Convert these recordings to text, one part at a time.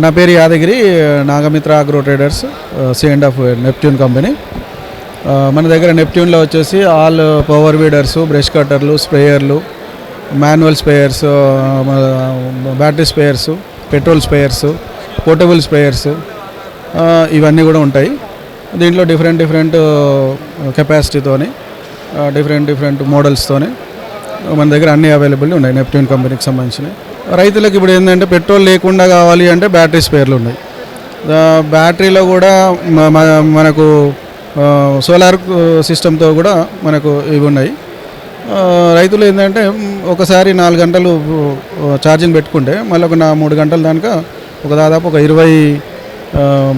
నా పేరు Yadagiri Nagamitra agro traders C and F Neptune company. మన దగ్గర నెప్ట్యూన్లో వచ్చేసి ఆల్ పవర్ వీడర్స్ బ్రష్ కట్టర్లు స్ప్రేయర్లు manual sprayers battery sprayers petrol sprayers portable sprayers ఇవన్నీ కూడా ఉంటాయి. దీంట్లో డిఫరెంట్ డిఫరెంట్ కెపాసిటీతోని డిఫరెంట్ డిఫరెంట్ మోడల్స్తోని మన దగ్గర అన్ని అవైలబుల్ ఉన్నాయి నెప్ట్యూన్ కంపెనీకి సంబంధించినవి. రైతులకు ఇప్పుడు ఏంటంటే పెట్రోల్ లేకుండా కావాలి అంటే బ్యాటరీ స్పేర్లు ఉన్నాయి. బ్యాటరీలో కూడా మనకు సోలార్ సిస్టంతో కూడా మనకు ఇవి ఉన్నాయి. రైతులు ఏంటంటే ఒకసారి నాలుగు గంటలు ఛార్జింగ్ పెట్టుకుంటే మళ్ళీ ఒక నా మూడు గంటల దానిక ఒక దాదాపు ఒక ఇరవై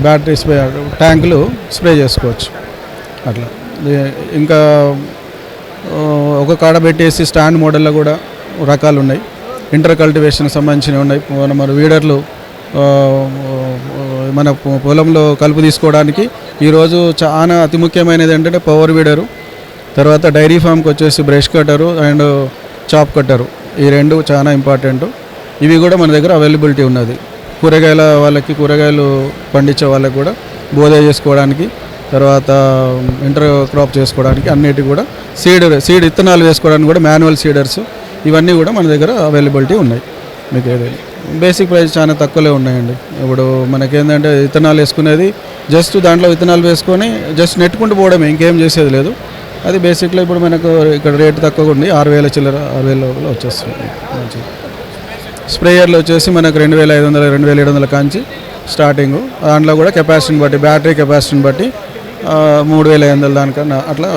బ్యాటరీ స్ప్రే ట్యాంకులు స్ప్రే చేసుకోవచ్చు. అట్లా. ఇంకా ఒక కాడ పెట్టేసి స్టాండ్ మోడల్లో కూడా రకాలు ఉన్నాయి. ఇంటర్ కల్టివేషన్ సంబంధించినవి ఉన్నాయి. మన మన వీడర్లు మన పొ- పొలంలో కలుపు తీసుకోవడానికి ఈరోజు చాలా అతి ముఖ్యమైనది ఏంటంటే పవర్ వీడరు తర్వాత డైరీ ఫామ్కి వచ్చేసి బ్రష్ కట్టరు అండ్ చాప్ కట్టరు ఈ రెండు చాలా ఇంపార్టెంట్ ఇవి కూడా మన దగ్గర అవైలబిలిటీ ఉన్నది. కూరగాయల వాళ్ళకి కూరగాయలు పండించే వాళ్ళకి కూడా బోధ చేసుకోవడానికి తర్వాత ఇంటర్ క్రాప్ చేసుకోవడానికి అన్నిటి కూడా సీడ్ సీడ్ విత్తనాలు వేసుకోవడానికి కూడా మాన్యువల్ సీడర్స్ ఇవన్నీ కూడా మన దగ్గర అవైలబిలిటీ ఉన్నాయి. మీకు ఏదైనా బేసిక్ ప్రైస్ చాలా తక్కువలే ఉన్నాయండి. ఇప్పుడు మనకేంటంటే విత్తనాలు వేసుకునేది జస్ట్ దాంట్లో విత్తనాలు వేసుకొని జస్ట్ నెట్టుకుంటూ పోవడమే ఇంకేం చేసేది లేదు. అది బేసిక్లో ఇప్పుడు మనకు ఇక్కడ రేటు తక్కువగా ఉంది ఆరు వేల చిల్లర ఆరు వేల లోపల వచ్చేస్తుంది. మంచిది. స్ప్రేయర్లు వచ్చేసి మనకు రెండు వేల ఐదు వందల రెండు వేల ఏడు వందల కాంచి స్టార్టింగ్ దాంట్లో కూడా కెపాసిటీని బట్టి బ్యాటరీ కెపాసిటీని బట్టి మూడు వేల ఐదు వందల దానికన్నా అట్లా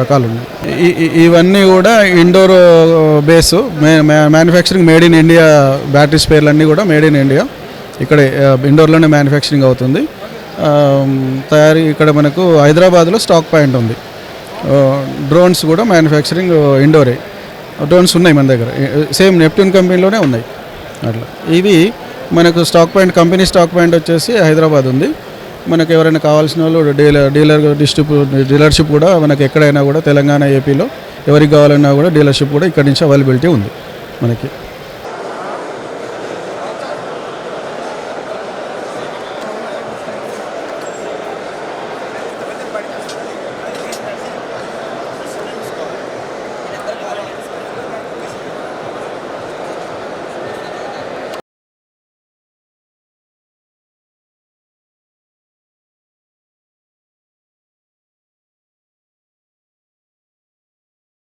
రకాలు ఉన్నాయి ఇవన్నీ కూడా Indore base manufacturing made in India battery స్పేర్లు అన్నీ కూడా మేడ్ ఇన్ ఇండియా. ఇక్కడ ఇండోర్లోనే మ్యానుఫ్యాక్చరింగ్ అవుతుంది. తయారీ ఇక్కడ మనకు హైదరాబాద్లో స్టాక్ పాయింట్ ఉంది. డ్రోన్స్ కూడా మ్యానుఫ్యాక్చరింగ్ ఇండోరే. డ్రోన్స్ ఉన్నాయి మన దగ్గర. సేమ్ నెప్ట్యూన్ కంపెనీలోనే ఉన్నాయి. అట్లా. ఇవి మనకు stock point company stock point వచ్చేసి హైదరాబాద్ ఉంది. మనకు ఎవరైనా కావాల్సిన వాళ్ళు డీలర్ డీలర్ డిస్ట్రిబ్యూ డీలర్షిప్ కూడా మనకి ఎక్కడైనా కూడా తెలంగాణ ఏపీలో ఎవరికి కావాలన్నా కూడా డీలర్షిప్ కూడా ఇక్కడ నుంచి అవైలబిలిటీ ఉంది మనకి.